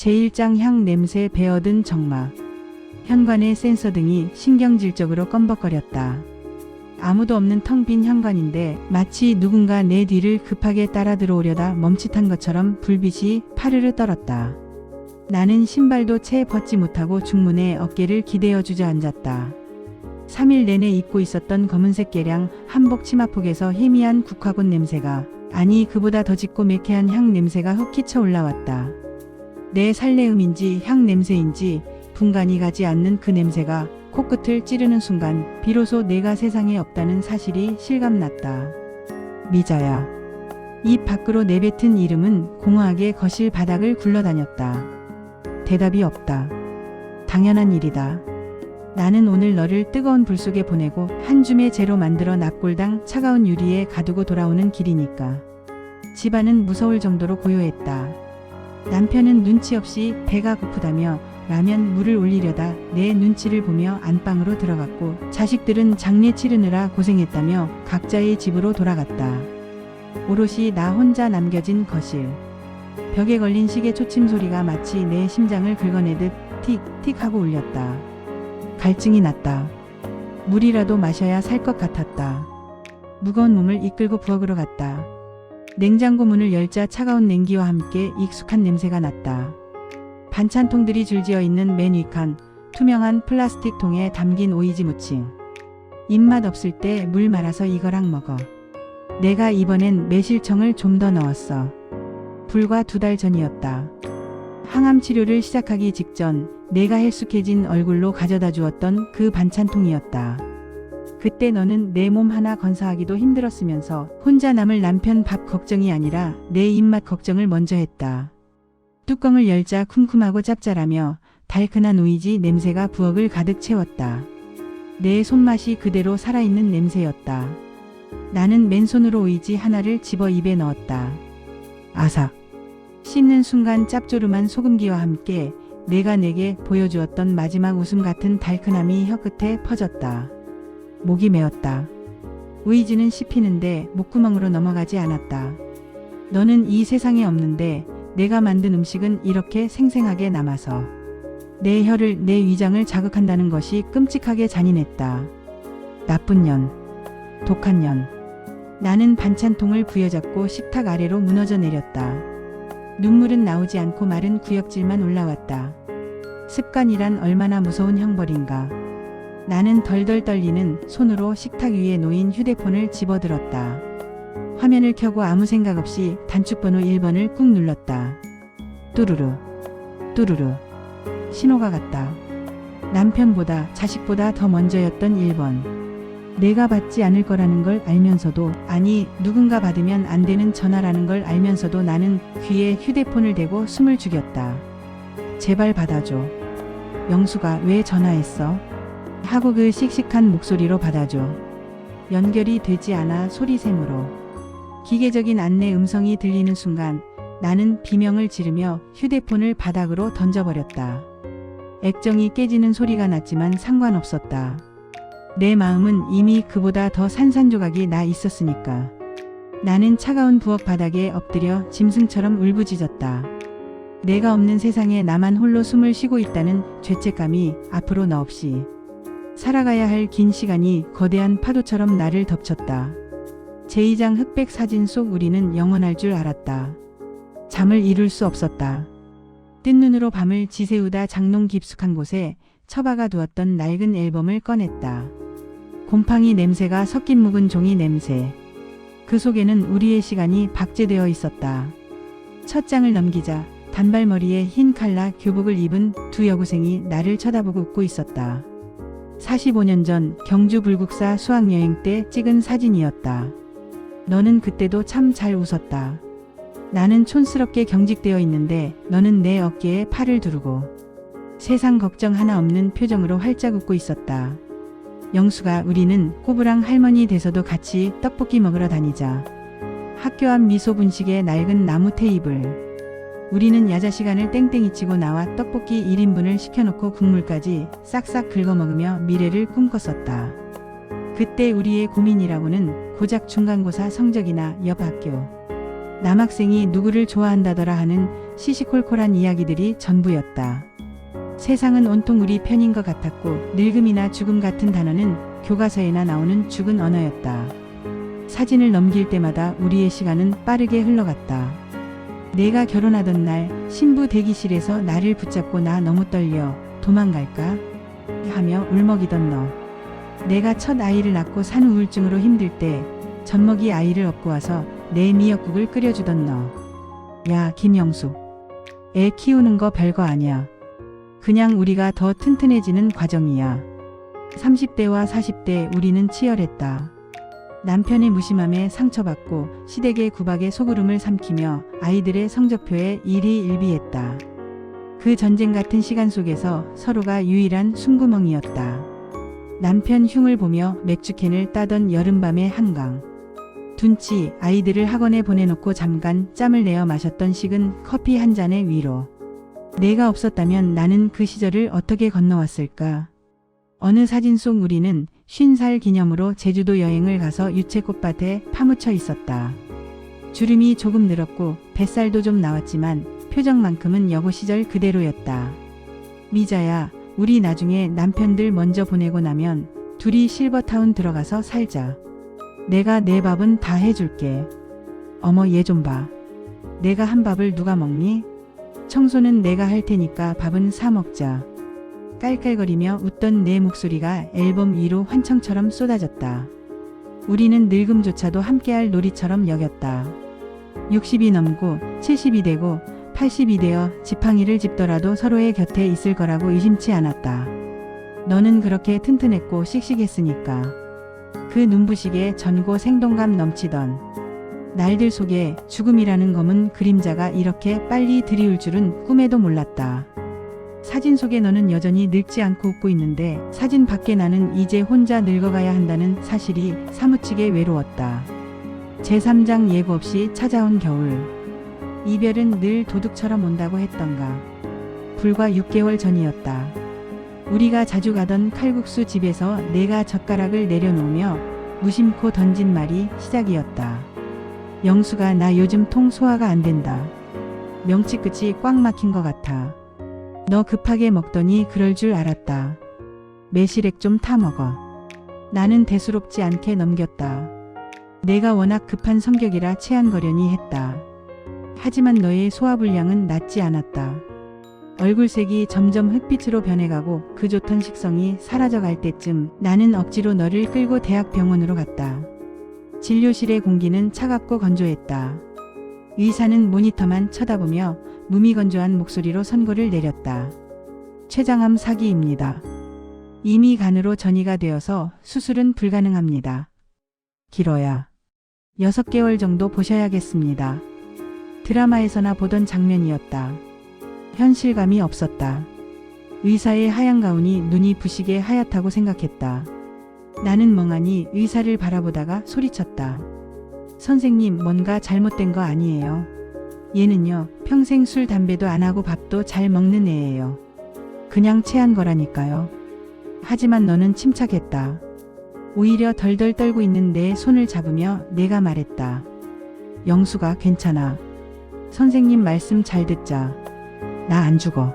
제1장 향 냄새 배어든 정막. 현관의 센서 등이 신경질적으로 껌벅거렸다. 아무도 없는 텅 빈 현관인데 마치 누군가 내 뒤를 급하게 따라 들어오려다 멈칫한 것처럼 불빛이 파르르 떨었다. 나는 신발도 채 벗지 못하고 중문에 어깨를 기대어 주저앉았다. 3일 내내 입고 있었던 검은색 개량 한복 치마폭에서 희미한 국화꽃 냄새가 아니 그보다 더 짙고 매캐한 향 냄새가 흑기쳐 올라왔다. 내 살레음인지 향 냄새인지 분간이 가지 않는 그 냄새가 코끝을 찌르는 순간 비로소 내가 세상에 없다는 사실이 실감났다. 미자야. 입 밖으로 내뱉은 이름은 공허하게 거실 바닥을 굴러다녔다. 대답이 없다. 당연한 일이다. 나는 오늘 너를 뜨거운 불 속에 보내고 한 줌의 재로 만들어 납골당 차가운 유리에 가두고 돌아오는 길이니까. 집안은 무서울 정도로 고요했다. 남편은 눈치 없이 배가 고프다며 라면 물을 올리려다 내 눈치를 보며 안방으로 들어갔고 자식들은 장례 치르느라 고생했다며 각자의 집으로 돌아갔다. 오롯이 나 혼자 남겨진 거실. 벽에 걸린 시계 초침 소리가 마치 내 심장을 긁어내듯 틱틱 하고 울렸다. 갈증이 났다. 물이라도 마셔야 살 것 같았다. 무거운 몸을 이끌고 부엌으로 갔다. 냉장고 문을 열자 차가운 냉기와 함께 익숙한 냄새가 났다. 반찬통들이 줄지어 있는 맨 위칸, 투명한 플라스틱 통에 담긴 오이지 무침. 입맛 없을 때 물 말아서 이거랑 먹어. 내가 이번엔 매실청을 좀 더 넣었어. 불과 두 달 전이었다. 항암 치료를 시작하기 직전 내가 헬쑥해진 얼굴로 가져다 주었던 그 반찬통이었다. 그때 너는 내 몸 하나 건사하기도 힘들었으면서 혼자 남을 남편 밥 걱정이 아니라 내 입맛 걱정을 먼저 했다. 뚜껑을 열자 쿰쿰하고 짭짤하며 달큰한 오이지 냄새가 부엌을 가득 채웠다. 내 손맛이 그대로 살아있는 냄새였다. 나는 맨손으로 오이지 하나를 집어 입에 넣었다. 아삭. 씹는 순간 짭조름한 소금기와 함께 내가 내게 보여주었던 마지막 웃음 같은 달큰함이 혀끝에 퍼졌다. 목이 메었다. 우이지는 씹히는데 목구멍으로 넘어가지 않았다. 너는 이 세상에 없는데 내가 만든 음식은 이렇게 생생하게 남아서 내 혀를 내 위장을 자극한다는 것이 끔찍하게 잔인했다. 나쁜 년, 독한 년. 나는 반찬통을 부여잡고 식탁 아래로 무너져 내렸다. 눈물은 나오지 않고 마른 구역질만 올라왔다. 습관이란 얼마나 무서운 형벌인가. 나는 덜덜 떨리는 손으로 식탁 위에 놓인 휴대폰을 집어들었다. 화면을 켜고 아무 생각 없이 단축번호 1번을 꾹 눌렀다. 뚜루루, 뚜루루. 신호가 갔다. 남편보다 자식보다 더 먼저였던 1번. 내가 받지 않을 거라는 걸 알면서도, 아니, 누군가 받으면 안 되는 전화라는 걸 알면서도 나는 귀에 휴대폰을 대고 숨을 죽였다. 제발 받아줘. 영수가 왜 전화했어? 하고 그 씩씩한 목소리로 받아줘. 연결이 되지 않아 소리샘으로. 기계적인 안내 음성이 들리는 순간 나는 비명을 지르며 휴대폰을 바닥으로 던져버렸다. 액정이 깨지는 소리가 났지만 상관없었다. 내 마음은 이미 그보다 더 산산조각이 나 있었으니까. 나는 차가운 부엌 바닥에 엎드려 짐승처럼 울부짖었다. 내가 없는 세상에 나만 홀로 숨을 쉬고 있다는 죄책감이 앞으로 너 없이 살아가야 할 긴 시간이 거대한 파도처럼 나를 덮쳤다. 제2장 흑백 사진 속 우리는 영원할 줄 알았다. 잠을 이룰 수 없었다. 뜬 눈으로 밤을 지새우다 장롱 깊숙한 곳에 처박아 두었던 낡은 앨범을 꺼냈다. 곰팡이 냄새가 섞인 묵은 종이 냄새. 그 속에는 우리의 시간이 박제되어 있었다. 첫 장을 넘기자 단발머리에 흰 칼라 교복을 입은 두 여고생이 나를 쳐다보고 웃고 있었다. 45년 전 경주 불국사 수학여행 때 찍은 사진이었다. 너는 그때도 참 잘 웃었다. 나는 촌스럽게 경직되어 있는데 너는 내 어깨에 팔을 두르고 세상 걱정 하나 없는 표정으로 활짝 웃고 있었다. 영수가 우리는 꼬부랑 할머니 돼서도 같이 떡볶이 먹으러 다니자. 학교 앞 미소 분식의 낡은 나무 테이블. 우리는 야자 시간을 땡땡이 치고 나와 떡볶이 1인분을 시켜놓고 국물까지 싹싹 긁어 먹으며 미래를 꿈꿨었다. 그때 우리의 고민이라고는 고작 중간고사 성적이나 옆 학교. 남학생이 누구를 좋아한다더라 하는 시시콜콜한 이야기들이 전부였다. 세상은 온통 우리 편인 것 같았고 늙음이나 죽음 같은 단어는 교과서에나 나오는 죽은 언어였다. 사진을 넘길 때마다 우리의 시간은 빠르게 흘러갔다. 내가 결혼하던 날 신부 대기실에서 나를 붙잡고 나 너무 떨려 도망갈까? 하며 울먹이던 너. 내가 첫 아이를 낳고 산후 우울증으로 힘들 때 젖먹이 아이를 업고 와서 내 미역국을 끓여주던 너. 야, 김영수. 애 키우는 거 별거 아니야. 그냥 우리가 더 튼튼해지는 과정이야. 30대와 40대 우리는 치열했다. 남편의 무심함에 상처받고 시댁의 구박에 소구름을 삼키며 아이들의 성적표에 일희일비했다. 그 전쟁 같은 시간 속에서 서로가 유일한 숨구멍이었다. 남편 흉을 보며 맥주캔을 따던 여름밤의 한강. 둔치 아이들을 학원에 보내놓고 잠깐 짬을 내어 마셨던 식은 커피 한 잔의 위로. 내가 없었다면 나는 그 시절을 어떻게 건너왔을까? 어느 사진 속 우리는 50살 기념으로 제주도 여행을 가서 유채꽃밭에 파묻혀 있었다. 주름이 조금 늘었고 뱃살도 좀 나왔지만 표정만큼은 여고 시절 그대로였다. 미자야, 우리 나중에 남편들 먼저 보내고 나면 둘이 실버타운 들어가서 살자. 내가 내 밥은 다 해줄게. 어머 얘 좀 봐. 내가 한 밥을 누가 먹니? 청소는 내가 할 테니까 밥은 사 먹자. 깔깔거리며 웃던 내 목소리가 앨범 위로 환청처럼 쏟아졌다. 우리는 늙음조차도 함께할 놀이처럼 여겼다. 60이 넘고 70이 되고 80이 되어 지팡이를 짚더라도 서로의 곁에 있을 거라고 의심치 않았다. 너는 그렇게 튼튼했고 씩씩했으니까. 그 눈부시게 전고 생동감 넘치던 날들 속에 죽음이라는 검은 그림자가 이렇게 빨리 드리울 줄은 꿈에도 몰랐다. 사진 속에 너는 여전히 늙지 않고 웃고 있는데 사진 밖에 나는 이제 혼자 늙어가야 한다는 사실이 사무치게 외로웠다. 제3장 예고 없이 찾아온 겨울. 이별은 늘 도둑처럼 온다고 했던가. 불과 6개월 전이었다. 우리가 자주 가던 칼국수 집에서 내가 젓가락을 내려놓으며 무심코 던진 말이 시작이었다. 영수가 나 요즘 통 소화가 안 된다. 명치 끝이 꽉 막힌 것 같아. 너 급하게 먹더니 그럴 줄 알았다. 매실액 좀 타 먹어. 나는 대수롭지 않게 넘겼다. 내가 워낙 급한 성격이라 체한거려니 했다. 하지만 너의 소화불량은 낫지 않았다. 얼굴색이 점점 흑빛으로 변해가고 그 좋던 식성이 사라져갈 때쯤 나는 억지로 너를 끌고 대학병원으로 갔다. 진료실의 공기는 차갑고 건조했다. 의사는 모니터만 쳐다보며 무미건조한 목소리로 선고를 내렸다. 췌장암 사기입니다. 이미 간으로 전이가 되어서 수술은 불가능합니다. 길어야 6개월 정도 보셔야겠습니다. 드라마에서나 보던 장면이었다. 현실감이 없었다. 의사의 하얀 가운이 눈이 부시게 하얗다고 생각했다. 나는 멍하니 의사를 바라보다가 소리쳤다. 선생님, 뭔가 잘못된 거 아니에요. 얘는요, 평생 술, 담배도 안 하고 밥도 잘 먹는 애예요. 그냥 체한 거라니까요. 하지만 너는 침착했다. 오히려 덜덜 떨고 있는 내 손을 잡으며 내가 말했다. 영수가 괜찮아. 선생님 말씀 잘 듣자. 나 안 죽어.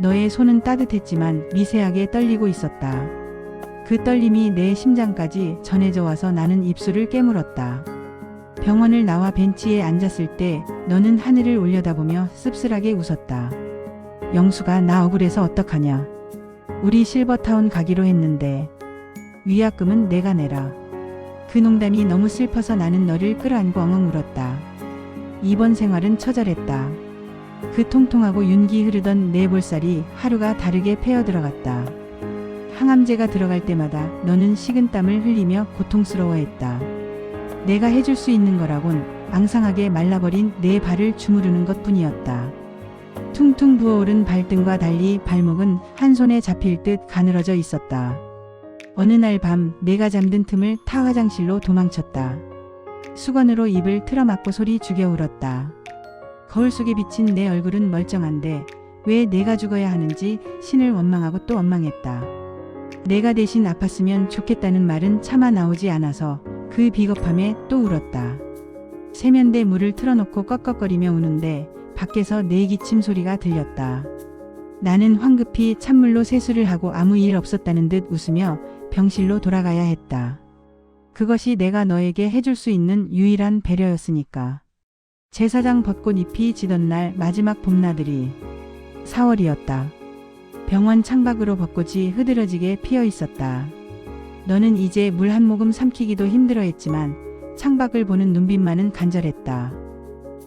너의 손은 따뜻했지만 미세하게 떨리고 있었다. 그 떨림이 내 심장까지 전해져 와서 나는 입술을 깨물었다. 병원을 나와 벤치에 앉았을 때 너는 하늘을 올려다보며 씁쓸하게 웃었다. 영수가 나 억울해서 어떡하냐. 우리 실버타운 가기로 했는데 위약금은 내가 내라. 그 농담이 너무 슬퍼서 나는 너를 끌어안고 엉엉 울었다. 이번 생활은 처절했다. 그 통통하고 윤기 흐르던 내 볼살이 하루가 다르게 패어 들어갔다. 항암제가 들어갈 때마다 너는 식은땀을 흘리며 고통스러워했다. 내가 해줄 수 있는 거라곤 앙상하게 말라버린 내 발을 주무르는 것 뿐이었다. 퉁퉁 부어오른 발등과 달리 발목은 한 손에 잡힐 듯 가늘어져 있었다. 어느 날 밤 내가 잠든 틈을 타 화장실로 도망쳤다. 수건으로 입을 틀어막고 소리 죽여 울었다. 거울 속에 비친 내 얼굴은 멀쩡한데 왜 내가 죽어야 하는지 신을 원망하고 또 원망했다. 내가 대신 아팠으면 좋겠다는 말은 차마 나오지 않아서 그 비겁함에 또 울었다. 세면대 물을 틀어놓고 꺽꺽거리며 우는데 밖에서 내 기침 소리가 들렸다. 나는 황급히 찬물로 세수를 하고 아무 일 없었다는 듯 웃으며 병실로 돌아가야 했다. 그것이 내가 너에게 해줄 수 있는 유일한 배려였으니까. 제사장 벚꽃 잎이 지던 날 마지막 봄나들이 4월이었다. 병원 창밖으로 벚꽃이 흐드러지게 피어 있었다. 너는 이제 물 한 모금 삼키기도 힘들어 했지만 창밖을 보는 눈빛만은 간절했다.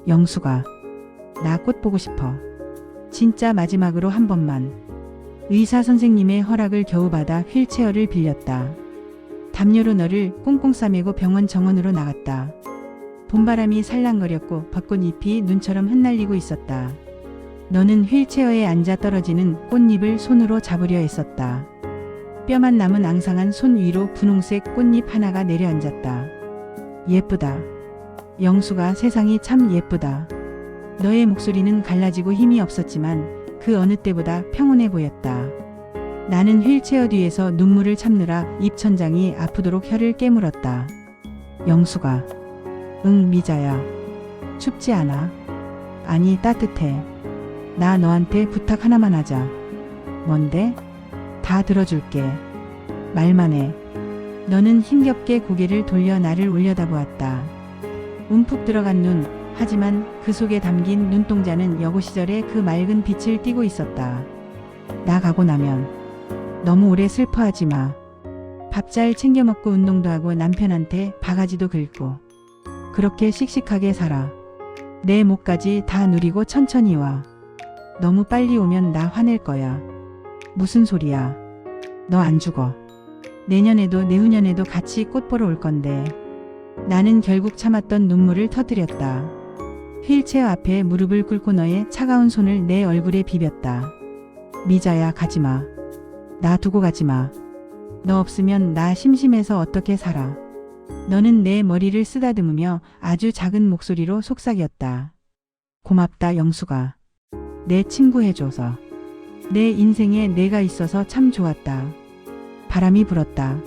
영수가 나 꽃 보고 싶어. 진짜 마지막으로 한 번만. 의사 선생님의 허락을 겨우 받아 휠체어를 빌렸다. 담요로 너를 꽁꽁 싸매고 병원 정원으로 나갔다. 봄바람이 살랑거렸고 벚꽃잎이 눈처럼 흩날리고 있었다. 너는 휠체어에 앉아 떨어지는 꽃잎을 손으로 잡으려 했었다. 뼈만 남은 앙상한 손 위로 분홍색 꽃잎 하나가 내려앉았다. 예쁘다. 영수가 세상이 참 예쁘다. 너의 목소리는 갈라지고 힘이 없었지만 그 어느 때보다 평온해 보였다. 나는 휠체어 뒤에서 눈물을 참느라 입천장이 아프도록 혀를 깨물었다. 영수가 응 미자야. 춥지 않아? 아니 따뜻해. 나 너한테 부탁 하나만 하자. 뭔데? 다 들어줄게. 말만 해. 너는 힘겹게 고개를 돌려 나를 올려다보았다. 움푹 들어간 눈, 하지만 그 속에 담긴 눈동자는 여고 시절의 그 맑은 빛을 띠고 있었다. 나 가고 나면 너무 오래 슬퍼하지 마. 밥 잘 챙겨 먹고 운동도 하고 남편한테 바가지도 긁고 그렇게 씩씩하게 살아. 내 목까지 다 누리고 천천히 와. 너무 빨리 오면 나 화낼 거야. 무슨 소리야. 너 안 죽어. 내년에도 내후년에도 같이 꽃 보러 올 건데. 나는 결국 참았던 눈물을 터뜨렸다. 휠체어 앞에 무릎을 꿇고 너의 차가운 손을 내 얼굴에 비볐다. 미자야 가지 마. 나 두고 가지 마. 너 없으면 나 심심해서 어떻게 살아. 너는 내 머리를 쓰다듬으며 아주 작은 목소리로 속삭였다. 고맙다 영수가. 내 친구 해줘서. 내 인생에 내가 있어서 참 좋았다. 바람이 불었다.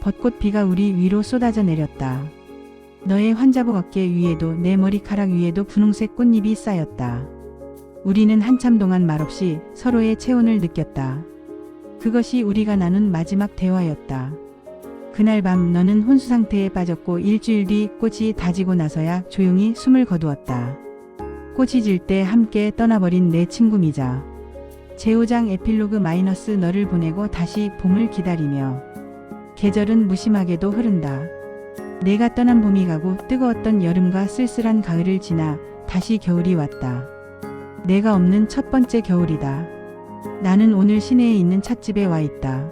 벚꽃 비가 우리 위로 쏟아져 내렸다. 너의 환자복 어깨 위에도 내 머리카락 위에도 분홍색 꽃잎이 쌓였다. 우리는 한참 동안 말없이 서로의 체온을 느꼈다. 그것이 우리가 나눈 마지막 대화였다. 그날 밤 너는 혼수 상태에 빠졌고 일주일 뒤 꽃이 다지고 나서야 조용히 숨을 거두었다. 꽃이 질 때 함께 떠나버린 내 친구 미자. 제5장 에필로그 마이너스 너를 보내고 다시 봄을 기다리며 계절은 무심하게도 흐른다. 내가 떠난 봄이 가고 뜨거웠던 여름과 쓸쓸한 가을을 지나 다시 겨울이 왔다. 내가 없는 첫 번째 겨울이다. 나는 오늘 시내에 있는 찻집에 와 있다.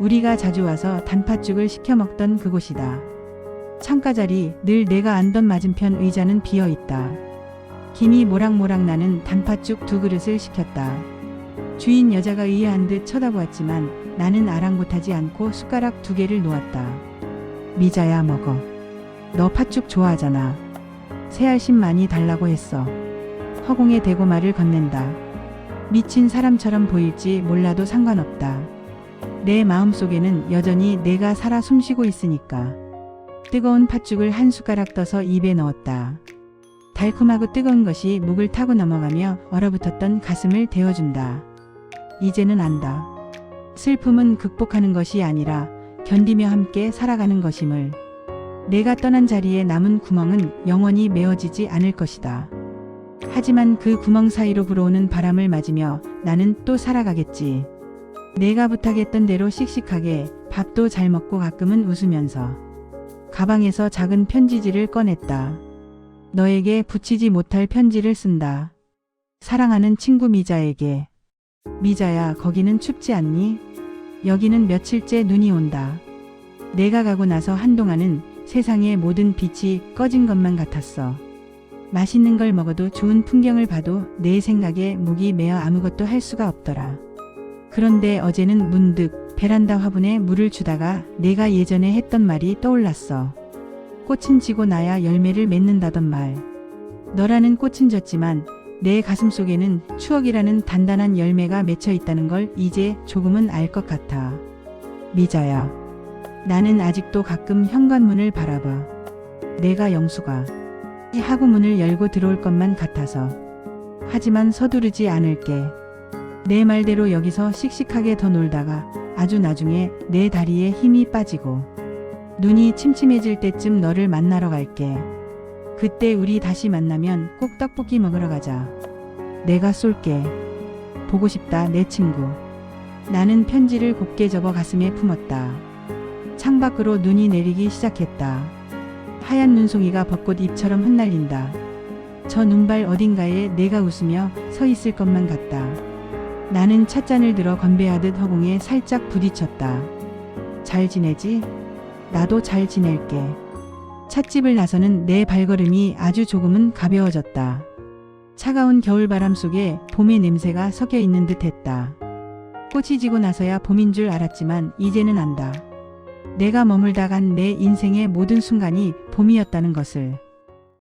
우리가 자주 와서 단팥죽을 시켜 먹던 그곳이다. 창가 자리 늘 내가 앉던 맞은편 의자는 비어 있다. 김이 모락모락 나는 단팥죽 두 그릇을 시켰다. 주인 여자가 의아한 듯 쳐다보았지만 나는 아랑곳하지 않고 숟가락 두 개를 놓았다. 미자야 먹어. 너 팥죽 좋아하잖아. 새알심 많이 달라고 했어. 허공에 대고 말을 건넨다. 미친 사람처럼 보일지 몰라도 상관없다. 내 마음 속에는 여전히 내가 살아 숨쉬고 있으니까. 뜨거운 팥죽을 한 숟가락 떠서 입에 넣었다. 달콤하고 뜨거운 것이 목을 타고 넘어가며 얼어붙었던 가슴을 데워준다. 이제는 안다. 슬픔은 극복하는 것이 아니라 견디며 함께 살아가는 것임을. 내가 떠난 자리에 남은 구멍은 영원히 메워지지 않을 것이다. 하지만 그 구멍 사이로 불어오는 바람을 맞으며 나는 또 살아가겠지. 내가 부탁했던 대로 씩씩하게 밥도 잘 먹고 가끔은 웃으면서 가방에서 작은 편지지를 꺼냈다. 너에게 붙이지 못할 편지를 쓴다. 사랑하는 친구 미자에게. 미자야, 거기는 춥지 않니? 여기는 며칠째 눈이 온다. 내가 가고 나서 한동안은 세상의 모든 빛이 꺼진 것만 같았어. 맛있는 걸 먹어도 좋은 풍경을 봐도 내 생각에 목이 메어 아무것도 할 수가 없더라. 그런데 어제는 문득 베란다 화분에 물을 주다가 내가 예전에 했던 말이 떠올랐어. 꽃은 지고 나야 열매를 맺는다던 말. 너라는 꽃은 졌지만 내 가슴 속에는 추억이라는 단단한 열매가 맺혀 있다는 걸 이제 조금은 알 것 같아. 미자야. 나는 아직도 가끔 현관문을 바라봐. 내가 영수가 하고 문을 열고 들어올 것만 같아서 하지만 서두르지 않을게. 내 말대로 여기서 씩씩하게 더 놀다가 아주 나중에 내 다리에 힘이 빠지고 눈이 침침해질 때쯤 너를 만나러 갈게. 그때 우리 다시 만나면 꼭 떡볶이 먹으러 가자. 내가 쏠게. 보고 싶다, 내 친구. 나는 편지를 곱게 접어 가슴에 품었다. 창밖으로 눈이 내리기 시작했다. 하얀 눈송이가 벚꽃 잎처럼 흩날린다. 저 눈발 어딘가에 내가 웃으며 서 있을 것만 같다. 나는 찻잔을 들어 건배하듯 허공에 살짝 부딪혔다. 잘 지내지? 나도 잘 지낼게. 찻집을 나서는 내 발걸음이 아주 조금은 가벼워졌다. 차가운 겨울바람 속에 봄의 냄새가 섞여 있는 듯 했다. 꽃이 지고 나서야 봄인 줄 알았지만 이제는 안다. 내가 머물다 간 내 인생의 모든 순간이 봄이었다는 것을.